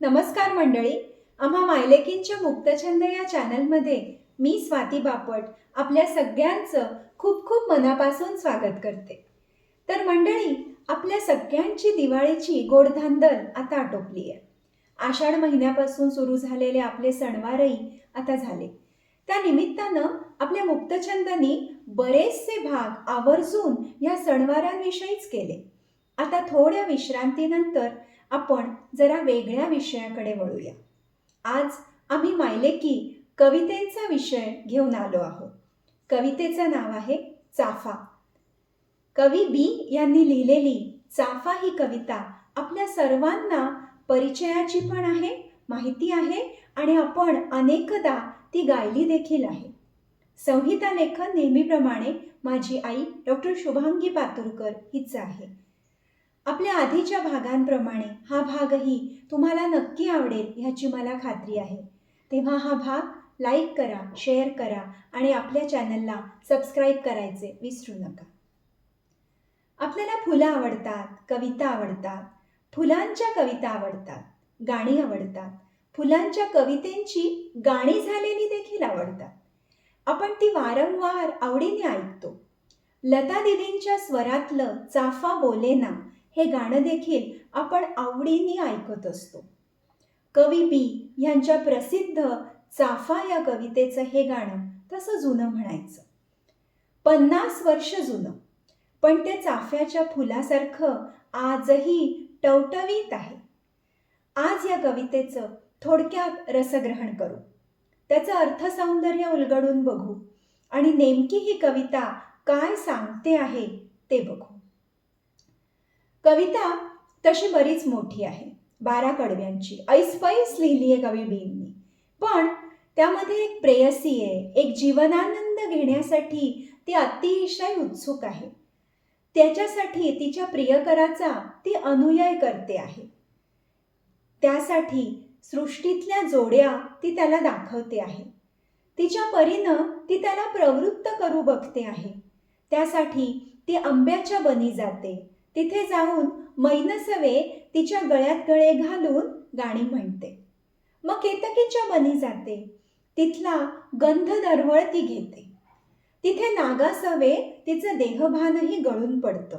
नमस्कार मंडळी. आम्हा मायलेकींच्या मुक्तछंद या चॅनलमध्ये मी स्वाती बापट आपल्या सगळ्यांचं खूप खूप मनापासून स्वागत करते. तर मंडळी आपल्या सगळ्यांची दिवाळीची गोडधांदल आता आटोपली आहे. आषाढ महिन्यापासून सुरू झालेले आपले सणवारही आता झाले. त्या निमित्तानं आपल्या मुक्तछंदांनी बरेचसे भाग आवर्जून या सणवारांविषयीच केले. आता थोड्या विश्रांतीनंतर आपण जरा वेगळ्या विषयाकडे वळूया. आज आम्ही मायलेकी कवितेचा विषय घेऊन आलो आहोत. कवितेचं नाव आहे चाफा. कवी बी यांनी लिहिलेली चाफा ही कविता आपल्या सर्वांना परिचयाची पण आहे माहिती आहे आणि आपण अनेकदा ती गायली देखील आहे. संहिता लेखन नेहमीप्रमाणे माझी आई डॉक्टर शुभांगी पातुरकर हीच आहे. आपल्या आधीच्या भागांप्रमाणे हा भागही तुम्हाला नक्की आवडेल ह्याची मला खात्री आहे. तेव्हा हा भाग लाईक करा शेअर करा आणि आपल्या चॅनलला सबस्क्राईब करायचे विसरू नका. आपल्याला फुलं आवडतात कविता आवडतात फुलांच्या कविता आवडतात गाणी आवडतात फुलांच्या कवितेंची गाणी झालेली देखील आवडतात. आपण ती वारंवार आवडीने ऐकतो. लता दिदींच्या स्वरातलं चाफा बोलेना हे गाणं देखील आपण आवडीने ऐकत असतो. कवी बी यांच्या प्रसिद्ध चाफा या कवितेचं हे गाणं तसं जुनं म्हणायचं. पन्नास वर्ष जुनं पण ते चाफ्याच्या फुलासारखं आजही टवटवीत आहे. आज या कवितेचं थोडक्यात रसग्रहण करू. त्याचं अर्थसौंदर्य उलगडून बघू आणि नेमकी ही कविता काय सांगते आहे ते बघू. कविता तशी बरीच मोठी आहे. बारा कडव्यांची. ऐसपैस लिहिली आहे कवी बींनी पण त्यामध्ये एक प्रेयसी आहे. एक जीवनानंद घेण्यासाठी ती अतिशय उत्सुक आहे. त्याच्यासाठी तिच्या प्रियकराचा ती अनुयाय करते आहे. त्यासाठी सृष्टीतल्या जोड्या ती त्याला दाखवते आहे. तिच्या परीनं ती त्याला प्रवृत्त करू बघते आहे. त्यासाठी ती आंब्याच्या बनी जाते. तिथे जाऊन मैनसवे तिच्या गळ्यात गळे घालून गाणी म्हणते. मग केतकीच्या बनी जाते. तिथला गंध दरवळ ती घेते. तिथे नागासवे तिचं देहभानही गळून पडतं.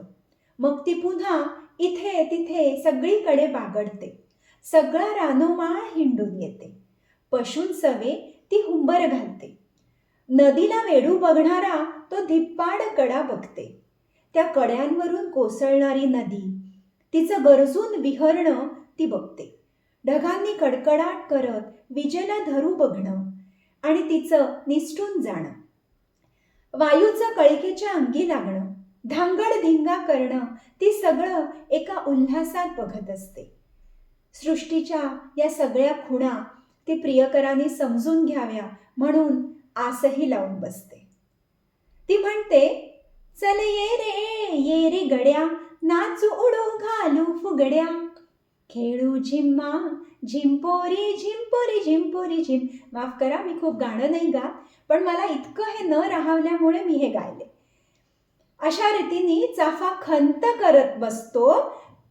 मग ती पुन्हा इथे तिथे सगळीकडे बागडते. सगळा रानोमाळ हिंडून येते. पशूंसवे ती हुंबर घालते. नदीला वेडू बघणारा तो धिप्पाड कडा बघते. त्या कड्यांवरून कोसळणारी नदी. तिचं गरजून विहरणं ती बघते. ढगांनी कडकडाट करत विजेला धरू बघणं आणि तिचं निसटून जाणं. वायूचं कळिकेच्या अंगी लागणं धांगड धिंगा करणं ती सगळं एका उल्हासात बघत असते. सृष्टीच्या या सगळ्या खुणा ती प्रियकराने समजून घ्याव्या म्हणून आसही लावून बसते. ती म्हणते गड्या नाचू उडो घालू फुगड्या. खेळू झिम्मा झिंपोरी झिंपोरी झिंपोरी झिम. माफ करा मी खूप गाणं नाही गात पण मला इतकं हे न राहवल्यामुळे मी हे गायले. अशा रीतीने चाफा खंत करत बसतो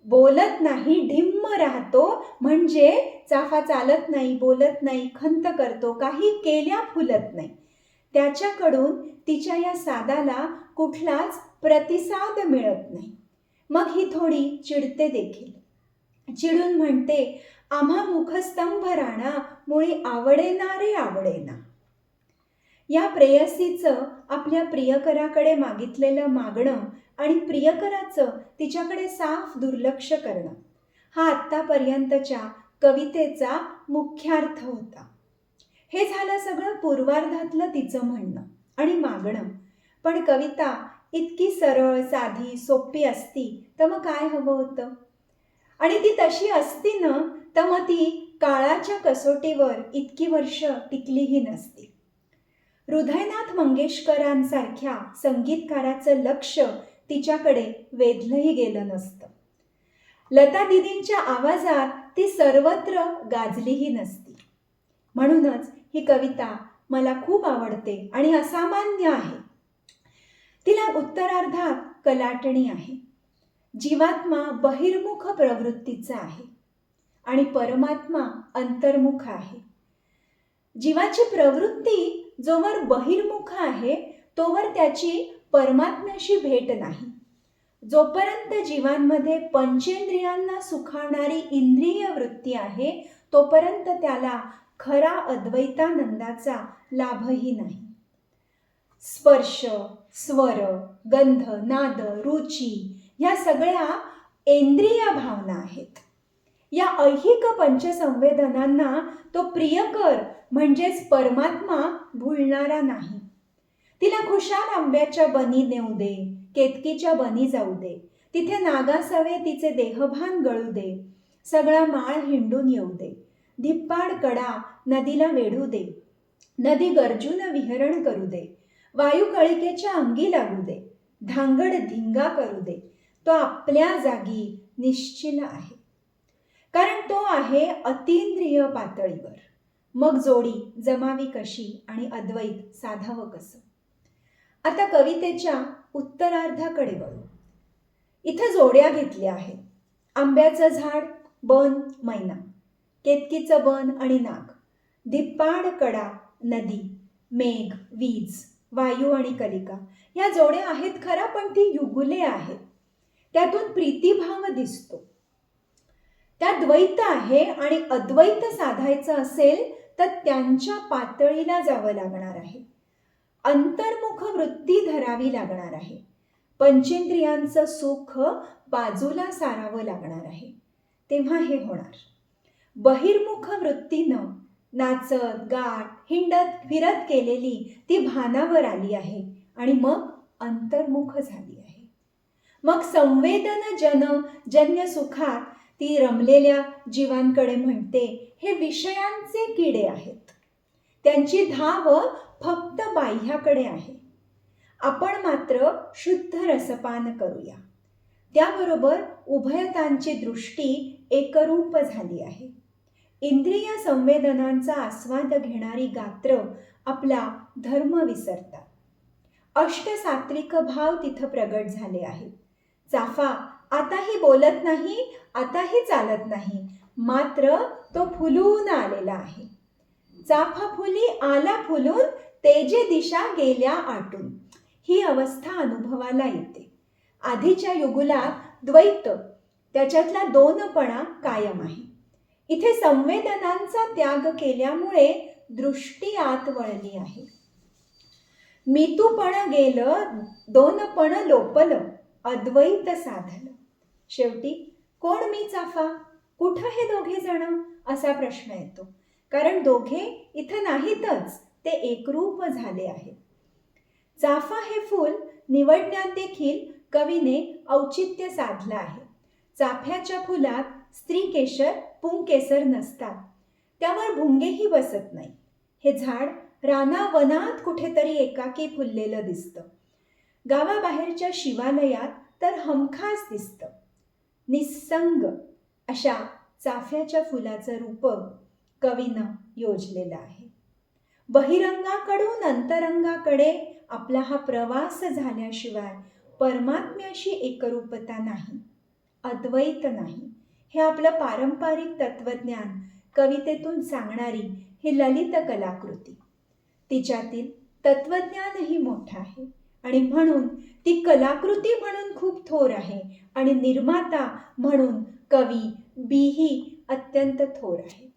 बोलत नाही ढिम्म राहतो म्हणजे चाफा चालत नाही बोलत नाही खंत करतो काही केल्या फुलत नाही. त्याच्याकडून तिच्या या सादाला कुठलाच प्रतिसाद मिळत नाही. मग ही थोडी चिडते देखील. चिडून म्हणते आम्हा मुखस्तंभ राणा मुळी आवडेना रे आवडेना. या प्रेयसीचं आपल्या प्रियकराकडे मागितलेलं मागणं आणि प्रियकराचं तिच्याकडे साफ दुर्लक्ष करणं हा आत्तापर्यंतच्या कवितेचा मुख्यार्थ होता. हे झालं सगळं पूर्वार्धातलं तिचं म्हणणं आणि मागणं. पण कविता इतकी सरळ साधी सोपी असती तर मग काय हवं होतं? आणि ती तशी असती ना तर मग ती काळाच्या कसोटीवर इतकी वर्ष टिकलीही नसती. हृदयनाथ मंगेशकरांसारख्या संगीतकाराचं लक्ष तिच्याकडे वेधलंही गेलं नसतं. लता दिदींच्या आवाजात ती सर्वत्र गाजलीही नसती. म्हणूनच ही कविता मला खूप आवडते आणि असामान्य आहे. तिला उत्तरार्धात कलाटणी आहे. जीवात्मा बहिर्मुख प्रवृत्तीचा आहे आणि परमात्मा अंतर्मुख आहे. जीवाची प्रवृत्ती जोवर बहिर्मुख आहे तोवर त्याची परमात्म्याशी भेट नाही. जोपर्यंत जीवांमध्ये पंचेंद्रियांना सुखावणारी इंद्रिय वृत्ती आहे तोपर्यंत त्याला खरा अद्वैतानंदाचा लाभही नाही. स्पर्श स्वर गंध नाद रुची ह्या सगळ्या इंद्रिय भावना आहेत. या ऐहिक पंचसंवेदनांना तो प्रियकर म्हणजेच परमात्मा भुलणारा नाही. तिला खुशाल आंब्याच्या बनी नेऊ दे केतकीच्या बनी जाऊ दे तिथे नागासवे तिचे देहभान गळू दे सगळा माळ हिंडून येऊ दे धिप्पाड कडा नदीला वेढू दे नदी गरजून विहरण करू दे वायू कळिकेच्या अंगी लागू दे. धांगड धिंगा करू दे. तो आपल्या जागी निश्चिल आहे. कारण तो आहे अतिंद्रिय पातळीवर. मग जोडी जमावी कशी आणि अद्वैत साधावं कसं? आता कवितेच्या उत्तरार्धाकडे वळू. इथं जोड्या घेतल्या आहेत. आंब्याचं झाड बन मैना. केतकीचं बन आणि नाग. धिप्पाड कडा नदी मेघ वीज. वायू आणि कलिका. या जोड्या आहेत खरा पण ती युगुले आहेत. त्यातून प्रीतिभाव दिसतो. त्या द्वैत आहे आणि अद्वैत साधायचं असेल तर त्यांच्या पातळीला जावं लागणार आहे. अंतर्मुख वृत्ती धरावी लागणार आहे. पंचेंद्रियांचं सुख बाजूला सारावं लागणार आहे. तेव्हा हे होणार. बहिर्मुख वृत्तीनं नाचत गाठ हिंडत फिरत केलेली ती भानावर आली आहे आणि मग अंतर्मुख झाली आहे. मग संवेदन जन जन्य सुखात ती रमलेल्या जीवांकडे म्हणते हे विषयांचे किडे आहेत. त्यांची धाव फक्त बाह्याकडे आहे. आपण मात्र शुद्ध रसपान करूया. त्याबरोबर उभयतांची दृष्टी एकरूप झाली आहे. इंद्रिय संवेदनांचा आस्वाद घेणारी गात्र आपला धर्म विसरतात. अष्टसात्विक भाव तिथं प्रगट झाले आहेत. चाफा आताही बोलत नाही आताही चालत नाही. मात्र तो फुलून आलेला आहे. चाफा फुली आला फुलून तेजे दिशा गेल्या आटून. ही अवस्था अनुभवाला येते. आधीच्या युगुलात द्वैत त्याच्यातला दोनपणा कायम आहे. इथे संवेदनांचा त्याग केल्यामुळे दृष्टी आत वळली आहे. मितूपण गेलं दोनपण लोपलं अद्वैत साधलं. शेवटी कोण मी चाफा? कुठं हे दोघे जण? असा प्रश्न येतो. कारण दोघे इथं नाहीतच ते एकरूप झाले आहेत. चाफा हे फूल निवडण्यात देखील कवीने औचित्य साधलं आहे. चाफ्याच्या फुलात स्त्री केशर पुंकेसर नसतात. त्यावर भुंगेही बसत नाही. हे झाड रानावनात कुठेतरी एकाकी फुललेलं दिसतं. गावाबाहेरच्या शिवालयात तर हमखास दिसतं. निस्संग अशा चाफ्याच्या फुलाचं रूप कवीनं योजलेलं आहे. बहिरंगाकडून अंतरंगाकडे आपला हा प्रवास झाल्याशिवाय परमात्म्याशी एकरूपता नाही अद्वैत नाही. हे आपलं पारंपरिक तत्वज्ञान कवितेतून सांगणारी ही ललित कलाकृती. तिच्यातील तत्वज्ञानही मोठं आहे आणि म्हणून ती कलाकृती म्हणून खूप थोर आहे आणि निर्माता म्हणून कवी बीही अत्यंत थोर आहे.